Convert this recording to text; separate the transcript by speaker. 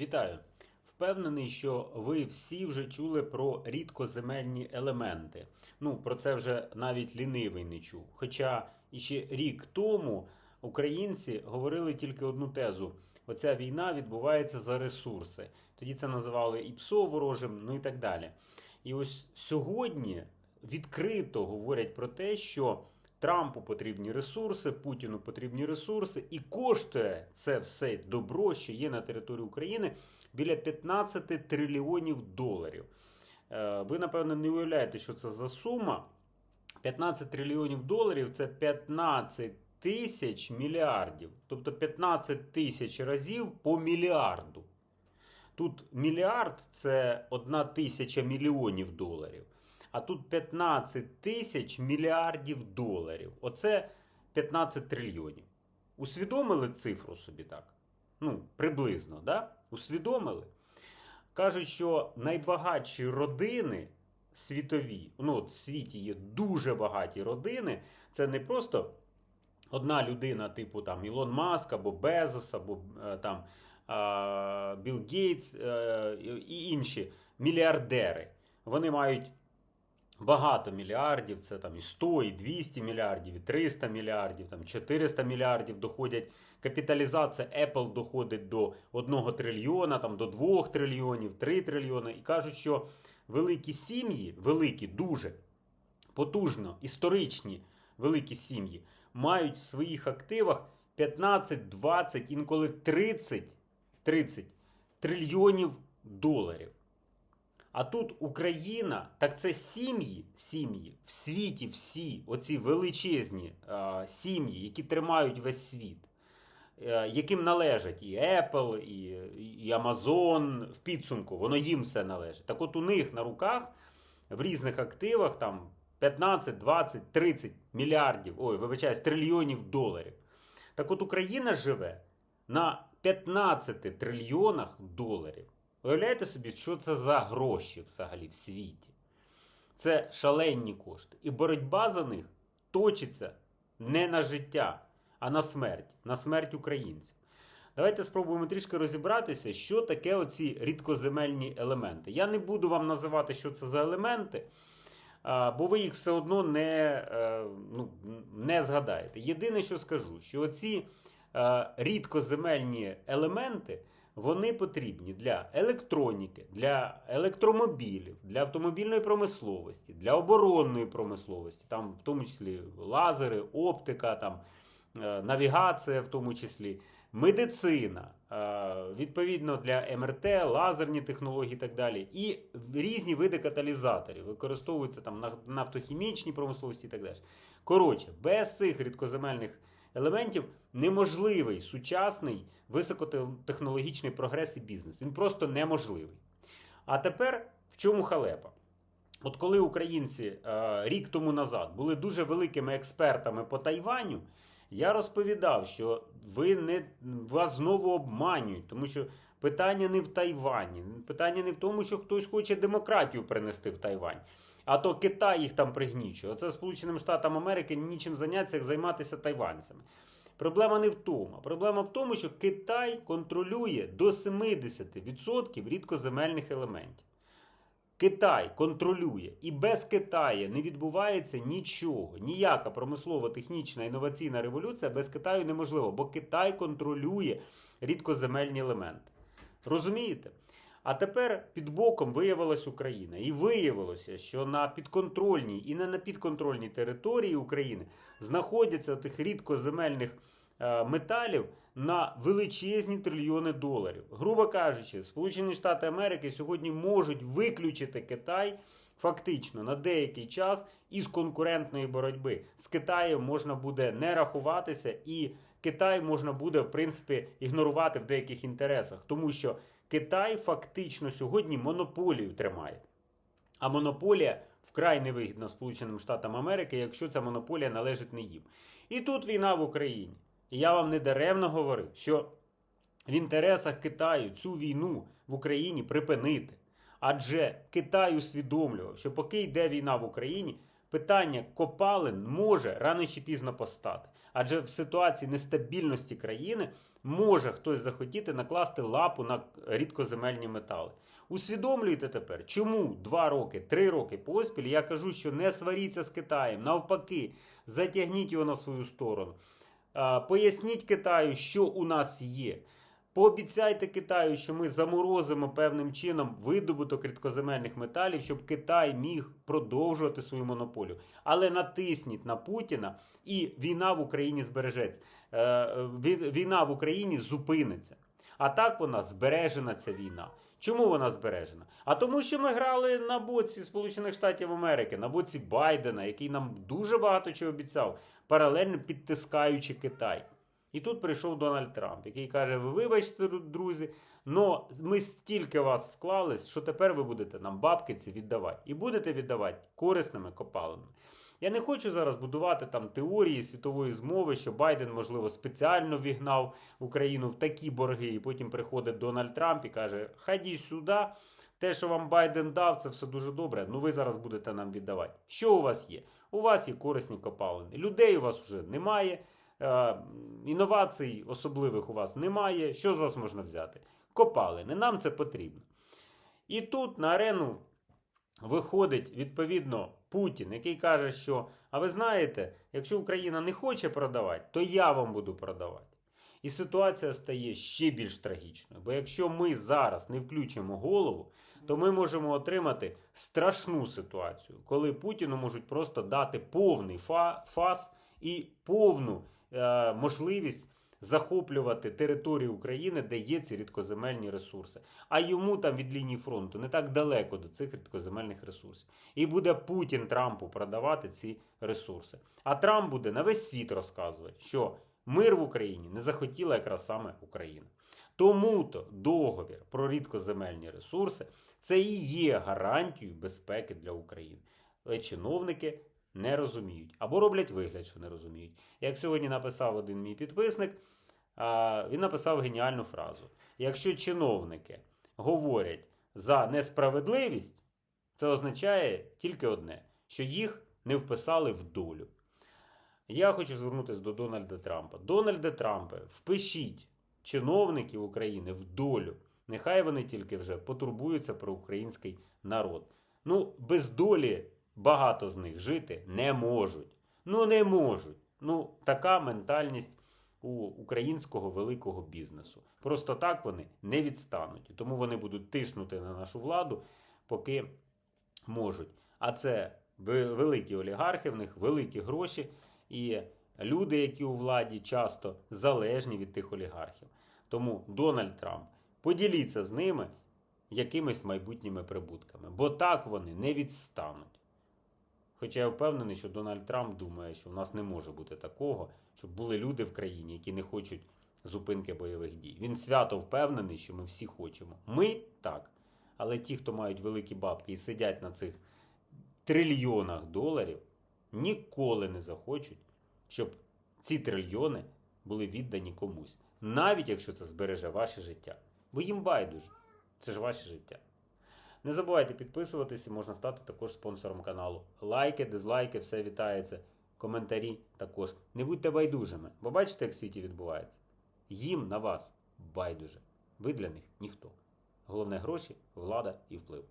Speaker 1: Вітаю! Впевнений, що ви всі вже чули про рідкоземельні елементи. Ну, про це вже навіть лінивий не чув. Хоча іще рік тому українці говорили тільки одну тезу: оця війна відбувається за ресурси. Тоді це називали і ПСО ворожим, ну і так далі. І ось сьогодні відкрито говорять про те, що Трампу потрібні ресурси, Путіну потрібні ресурси, і коштує це все добро, що є на території України, біля 15 трильйонів доларів. Е, Ви, напевно, не уявляєте, що це за сума. 15 трильйонів доларів це 15 тисяч мільярдів. Тобто 15 тисяч разів по мільярду. Тут мільярд це одна тисяча мільйонів доларів. А тут 15 тисяч мільярдів доларів. Оце 15 трильйонів. Усвідомили цифру собі так? Ну, приблизно, да? Усвідомили? Кажуть, що найбагатші родини світові, ну от в світі є дуже багаті родини. Це не просто одна людина, типу там Ілон Маск або Безос, або е, там Білл Гейтс е, і інші мільярдери. Вони мають багато мільярдів, це там і 100, і 200 мільярдів, і 300 мільярдів, там 400 мільярдів доходять. Капіталізація Apple доходить до 1 трильйона, там до 2 трильйонів, 3 трильйони. І кажуть, що великі сім'ї, великі, дуже потужно, історичні великі сім'ї, мають в своїх активах 15, 20, інколи 30, 30 трильйонів доларів. А тут Україна, так це сім'ї, сім'ї в світі всі, оці величезні а, сім'ї, які тримають весь світ, е, яким належать і Apple, і, і Amazon в підсумку, воно їм все належить. Так от у них на руках в різних активах там 15, 20, 30 мільярдів, ой, вибачаюсь, трильйонів доларів. Так от Україна живе на 15 трильйонах доларів. Уявляєте собі, що це за гроші взагалі в світі? Це шалені кошти. І боротьба за них точиться не на життя, а на смерть, на смерть українців. Давайте спробуємо трішки розібратися, що таке оці рідкоземельні елементи. Я не буду вам називати, що це за елементи, бо ви їх все одно не, е, ну, не згадаєте. Єдине, що скажу, що оці е, рідкоземельні елементи. Вони потрібні для електроніки, для електромобілів, для автомобільної промисловості, для оборонної промисловості, там в тому числі лазери, оптика, там, е, навігація, в тому числі, медицина, е, відповідно для МРТ, лазерні технології і так далі. І різні види каталізаторів використовуються там на нафтохімічній промисловості і так далі. Коротше, без цих рідкоземельних елементів неможливий сучасний високотехнологічний прогрес і бізнес. Він просто неможливий. А тепер в чому халепа? От коли українці е, рік тому назад були дуже великими експертами по Тайваню, я розповідав, що ви не вас знову обманюють, тому що питання не в Тайвані, питання не в тому, що хтось хоче демократію принести в Тайвань. А то Китай їх там пригнічує. Оце Сполученим Штатам Америки нічим зайнятися, як займатися тайванцями. Проблема не в тому. Проблема в тому, що Китай контролює до 70% рідкоземельних елементів. Китай контролює, і без Китаю не відбувається нічого. Ніяка промислова, технічна, інноваційна революція без Китаю неможлива, бо Китай контролює рідкоземельні елементи. Розумієте? А тепер під боком виявилась Україна. І виявилося, що на підконтрольній і не на підконтрольній території України знаходяться тих рідкоземельних е, металів на величезні трильйони доларів. Грубо кажучи, Сполучені Штати Америки сьогодні можуть виключити Китай. Фактично на деякий час із конкурентної боротьби з Китаєм можна буде не рахуватися, і Китай можна буде в принципі ігнорувати в деяких інтересах, тому що Китай фактично сьогодні монополію тримає. А монополія вкрай невигідна Сполученим Штатам Америки, якщо ця монополія належить не їм. І тут війна в Україні. І я вам не даремно говорив, що в інтересах Китаю цю війну в Україні припинити. Адже Китай усвідомлював, що поки йде війна в Україні, питання копалин може рано чи пізно постати. Адже в ситуації нестабільності країни може хтось захотіти накласти лапу на рідкоземельні метали. Усвідомлюєте тепер, чому два роки, три роки поспіль я кажу, що не сваріться з Китаєм, навпаки, затягніть його на свою сторону. Поясніть Китаю, що у нас є. Пообіцяйте Китаю, що ми заморозимо певним чином видобуток рідкоземельних металів, щоб Китай міг продовжувати свою монополію. Але натисніть на Путіна, і війна в Україні збережеться. Е, Війна в Україні зупиниться. А так вона збережена ця війна. Чому вона збережена? А тому, що ми грали на боці Сполучених Штатів Америки, на боці Байдена, який нам дуже багато чого обіцяв, паралельно підтискаючи Китай. І тут прийшов Дональд Трамп, який каже: Ви вибачте, друзі, но ми стільки вас вклали, що тепер ви будете нам бабки ці віддавати. І будете віддавати корисними копалинами. Я не хочу зараз будувати там теорії світової змови, що Байден, можливо, спеціально вігнав Україну в такі борги, і потім приходить Дональд Трамп і каже: Ходіть сюди, те, що вам Байден дав, це все дуже добре. Ну ви зараз будете нам віддавати. Що у вас є? У вас є корисні копалини. Людей у вас вже немає. Е, інновацій особливих у вас немає. Що з вас можна взяти? Копалини. Нам це потрібно. І тут на арену виходить відповідно Путін, який каже, що а ви знаєте, якщо Україна не хоче продавати, то я вам буду продавати. І ситуація стає ще більш трагічною. Бо якщо ми зараз не включимо голову, то ми можемо отримати страшну ситуацію, коли Путіну можуть просто дати повний фа- фас і повну можливість захоплювати територію України, де є ці рідкоземельні ресурси. А йому там від лінії фронту не так далеко до цих рідкоземельних ресурсів. І буде Путін Трампу продавати ці ресурси. А Трамп буде на весь світ розказувати, що мир в Україні не захотіла якраз саме Україна. Тому-то договір про рідкоземельні ресурси це і є гарантією безпеки для України. Але чиновники не розуміють або роблять вигляд, що не розуміють. Як сьогодні написав один мій підписник, він написав геніальну фразу: якщо чиновники говорять за несправедливість, це означає тільки одне: що їх не вписали в долю. Я хочу звернутися до Дональда Трампа. Дональде Трампе, впишіть чиновників України в долю. Нехай вони тільки вже потурбуються про український народ. Ну, без долі багато з них жити не можуть. Ну, не можуть. Ну, така ментальність у українського великого бізнесу. Просто так вони не відстануть. Тому вони будуть тиснути на нашу владу, поки можуть. А це великі олігархи, в них великі гроші, і люди, які у владі, часто залежні від тих олігархів. Тому Дональд Трамп, поділіться з ними якимись майбутніми прибутками, бо так вони не відстануть. Хоча я впевнений, що Дональд Трамп думає, що в нас не може бути такого, щоб були люди в країні, які не хочуть зупинки бойових дій. Він свято впевнений, що ми всі хочемо. Ми так. Але ті, хто мають великі бабки і сидять на цих трильйонах доларів, ніколи не захочуть, щоб ці трильйони були віддані комусь, навіть якщо це збереже ваше життя. Бо їм байдуже, це ж ваше життя. Не забувайте підписуватися, можна стати також спонсором каналу. Лайки, дизлайки, все вітається. Коментарі також. Не будьте байдужими, бо бачите, як в світі відбувається. Їм на вас байдуже. Ви для них ніхто. Головне гроші, влада і вплив.